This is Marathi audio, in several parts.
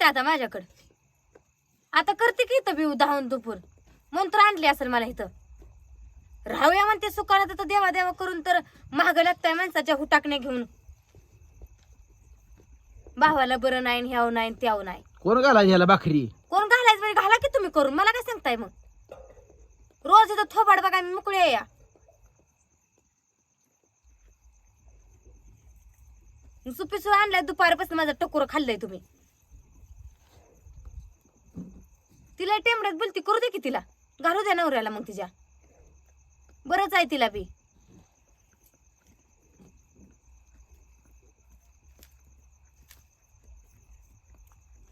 बघते आता माझ्याकडं. आता करते की इथं बिऊ धावून दुपूर. म्हणून तर आणली असेल मला इथं. राहूया म्हणते सुकाला तर देवा देवा करून तर महाग लागताय माणसाच्या हुटाकणे घेऊन. भावाला बरं नाही ह्याव नाही त्याव नाही. कोण घाला ह्याला भाकरी? कोण घालायचं म्हणजे घाला की तुम्ही करून. मला काय सांगताय मग? रोज इथं थोबाड बघा मी मोकळे या. सुपीसू आणलाय दुपारपासून माझं टकोर खाल्लंय तुम्ही. तिला टेमड्यात बोलती करू दे की तिला. घालू द्या नवऱ्याला मग तिच्या. बरंच आहे तिला बी.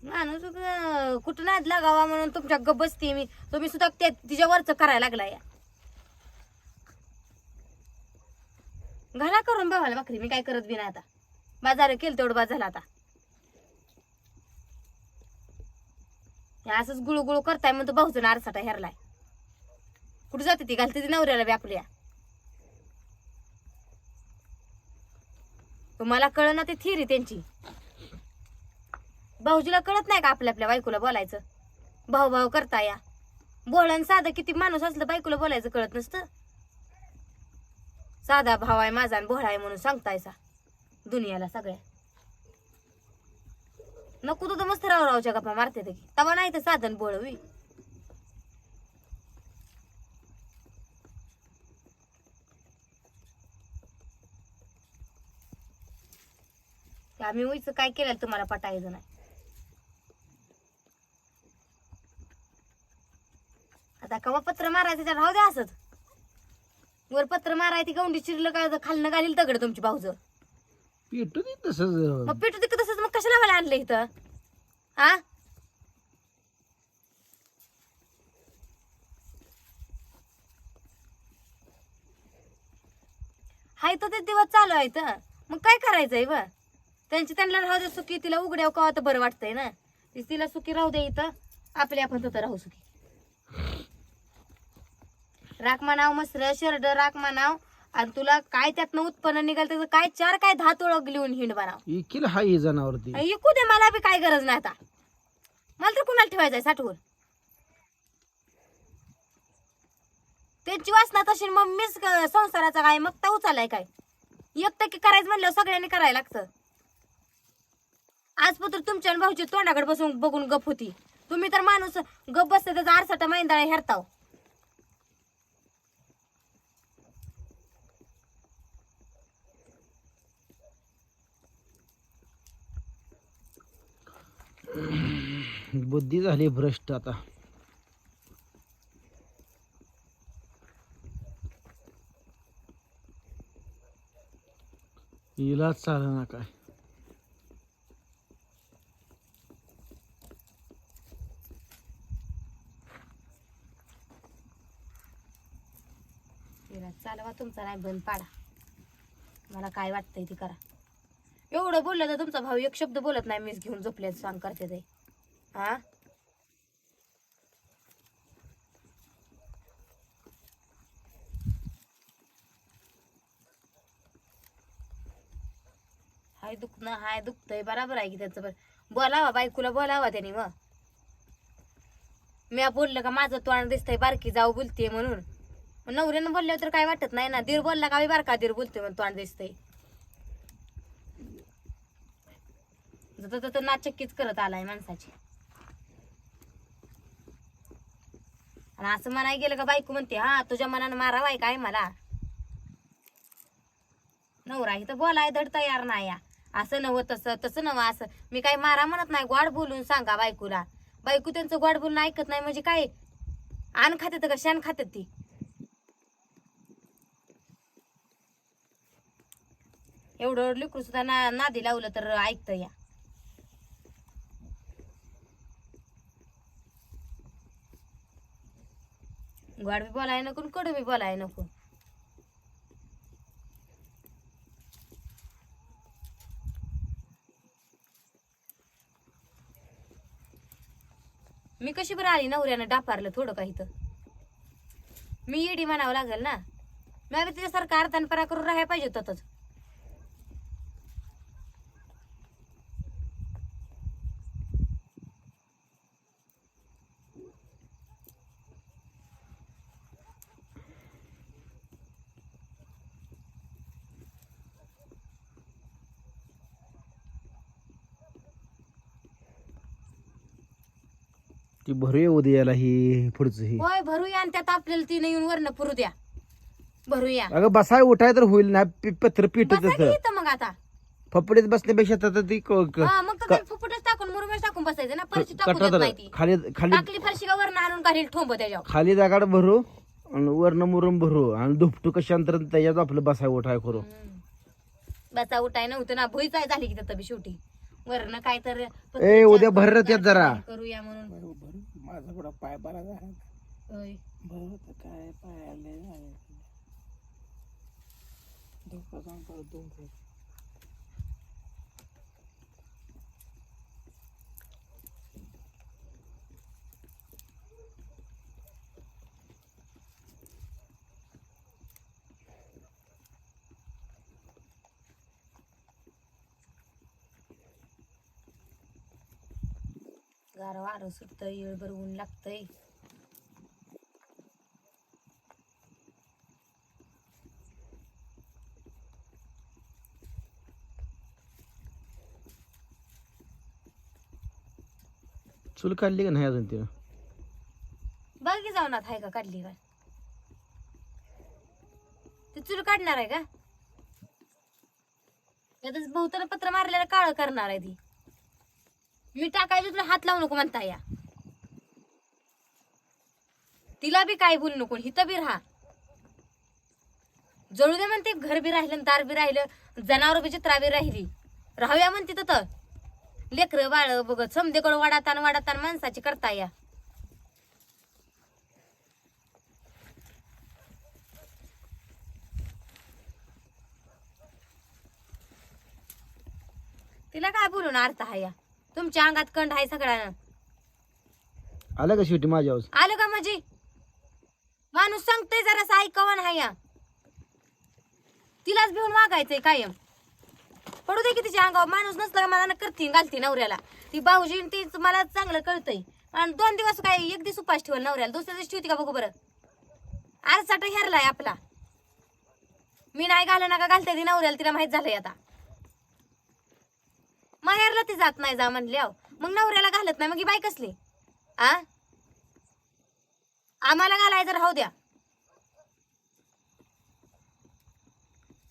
माणूस कुठं नाद लागावा म्हणून तुमच्या गप बसते मी. तुम्ही सुद्धा ते तिच्यावरच करायला लागला या घाला करून बघायला भाकरी. मी काय करत बी नाही आता. बाजार केलं तेवढं बाजार झाला आता. हे असंच गुळू गुळू करताय म्हणतो भाऊचं आरसाटा हेरलाय कुठे जाते ती? घालते ती नवऱ्याला बी आपल्या. तुम्हाला कळ ना ती थिरी त्यांची. भाऊजीला कळत नाही का आपल्या आपल्या बायकोला बोलायचं? भाऊ भाऊ करता या. बोळण साधं किती माणूस असलं बायकोला बोलायचं कळत नसतं. साधा भाव आहे माझा आणि भोळा आहे म्हणून सांगतायसा. दुनियाला सगळ्या. नको तुझं मस्त राव रावच्या गप्पा मारते ते. तवा नाही तर साधन बोळवी आम्ही उईच काय केलं तुम्हाला पटायचं नाही. आता कवा पत्र मारायचं त्याला राहू द्या असंच. वर पत्र मारायची गौंडी चिरलं का खालनं घालील दगड तुमची भाऊज. पेटू दे मग पेटू मग कशाला मला आणलं इथं? हा? हाय तर ते दिवस चालू आहे तर मग काय करायचंय व? त्यांची त्यांना राहू दे सुखी तिला उघड्याव का तर बरं वाटतंय ना? तिला सुखी राहू दे इथं. आपले आपण तर राहू सुखी. राख म्हणाव मसर शर्ट राख म्हणाव आणि तुला काय त्यातनं उत्पन्न निघाल त्याचं काय चार काय दहा तोळक लिहून हिंड बनाव इकील हाय जनावरती. ऐकू दे मला बी काय गरज नाही आता. मला तर कुणाला ठेवायचंय साठवून? त्यांची वासना तशी मग मीच क- संसाराचा काय मग तर उचालाय काय? एक टक्के करायचं म्हणलं सगळ्यांनी करायला लागतं. आज पत्र तुमच्या आणि भाऊची तोंडाकडे बसून बघून गप होती. तुम्ही तर माणूस गप बसते त्याचा आरसाटा मैंदाळा हेरताव. बुद्धी झाली भ्रष्ट आता. इलाज चालना काय? चालवा तुमचा नाही बंद पाडा. मला काय वाटतंय ते करा. एवढं बोललं तर तुमचा भाऊ एक शब्द बोलत नाही मीच घेऊन झोपले सांग करते ते. हा? हाय दुखणं हाय दुखतंय बराबर आहे की त्याचं बरं बोलावा बायकोला बोलावा त्याने मग. मी बोललं का माझं तोंड दिसतंय बारकी जाऊ बोलते म्हणून. मग नवऱ्यानं बोलल्यावर तर काय वाटत नाही ना? दीर बोलला का बारका दीर बोलतोय म्हणून तोंड दिसतंय. जसं तर नाचक्कीच करत आलाय माणसाची. आणि असं म्हणाय गेलं का बायको म्हणते हा तुझ्या मनानं मारावाय काय मला? नवरा इथं बोलाय धड तयार नाही या. असं नव तसं तसं नव असं. मी काय मारा म्हणत नाही गोड बोलून सांगा बायकोला. बायको त्यांचं गोड बोलून ऐकत नाही म्हणजे काय? आण खात्यात का? शान खात्यात ती. एवढं लिकरू सुद्धा ना नादी लावलं तर ऐकतं या. गोड बी बोलाय नको आणि कडू बी बोलाय नको. मी कशी बरं आली नवऱ्यानं डापारलं थोडं काही तर मी येडी म्हणावं लागेल ना? मी तिच्यासारखं अर्धान परा करून राहायला पाहिजे होतच ती भरूया उद्याला ही पुढचं ही. होय भरूया आणि त्यात आपल्याला तिने येऊन वरण पुरू द्या. भरूया. अगं बसाय उठाय तर होईल ना पी- पत्र पिटत बसा की इथं मग आता? फपडीत बसण्यापेक्षा तर ती क- क- हा मग फुफुटच टाकून मुरुमच टाकून बसायचं ना? फरशी टाकून देत तर नाही ती खाली खाली टाकली फरशी का वरण आणून घालील ठोंब त्याच्यावर? खाली दगाड भरू आणि वर्ण मुरुम भरू आणि दुपटू कशांतर त्याच्यात आपलं बसाय उठाय करू. हम्म. बसा उठाय नव्हतं ना भुईच झाली की तिथं बी शेवटी. वरण काय तर ए उद्या भर त्यात जरा. करूया म्हणून. माझा कुठं पाय बरा झाला. होय. बरोबर काय पाय गार वारं सुटतंय येळभर ऊन लागतंय. चूल काढली का नाही अजून तिनं? बघ की जाऊन आता आहे का काढली का ती चूल काढणार आहे का? त्यातच बहुतानं पत्र मारलेलं काळ करणार आहे ती. मी टाकायचं तुला हात लावू नको म्हणता या तिला बी काय बोलू नको हिथं बी राहा. जळू दे म्हणते घर बी राहिलं आणि दार बी राहिलं जनावर बी चित्रा बी राहिली. राहूया म्हणते तर. लेकर बाळ बघत समदेकडं वाडातान वाडातान माणसाची करता या. तिला काय बोलून अर्थ हा या. तुमच्या अंगात कंड आहे सगळ्यांना. आलं का शेवटी माझ्या आवाज? आलं का म्हणजे माणूस सांगतोय जरासं ऐकावं नाही या. तिलाच भिवून वागायचंय कायम. पडू दे की तिच्या अंगावर. माणूस नसला का मला करती घालती नवऱ्याला. ती भाऊजी तीच मला चांगलं कळतंय. आणि दोन दिवस काय एक दिवस उपास ठेवल नवऱ्याला. दुसऱ्या दिवशी ठेवती का बघू बरं? आरसाट हेरलाय आपला. मी नाही घालं नका घालते ती नवऱ्याला तिला माहीत झालंय आता. माहेरला ती जात नाही जा म्हणले अहो. मग नवऱ्याला घालत नाही मग ही बाई कसली? आ? आम्हाला घालायचं राहू द्या.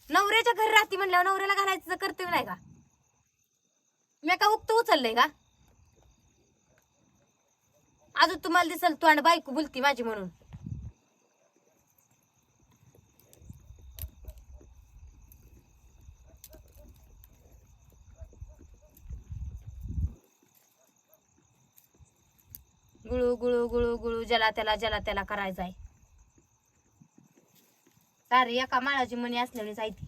नवऱ्याच्या घरी राहती म्हणल्यावर नवऱ्याला घालायचं कर्तव्य नाही का? मी का उक्त उचललंय का? अजून तुम्हाला दिसल तू आणि बायको बोलती माझी म्हणून. गुळू गुळू गुळू गुळू ज्याला त्याला ज्याला त्याला करायचंय सारी एका माळाची मणी असल्याने ती.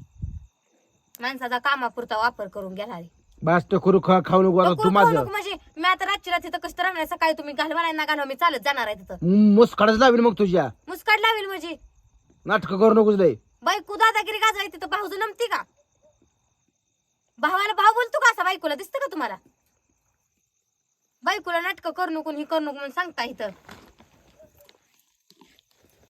माणसाचा कामापुरता वापर करून घेणारी बास तो करू खा खाऊ नको आता तू माझं म्हणजे मी आता रातची रात्री तर कसं राहणार सकाळी तुम्ही घालवा नाही ना घालवा मी चालत जाणार आहे तिथं. मुसकाडच लावील मग तुझ्या. मुस्काट लावेल म्हणजे. नाटक करू नकोस लय. बायको दादागिरी गाजवाय तिथं भाऊज नमती का? भावाला भाव बोलतो का असा बायकोला? दिसतं का तुम्हाला? बायकोला नाटकं करू नको आणि हे करू नको म्हणून सांगता इथं.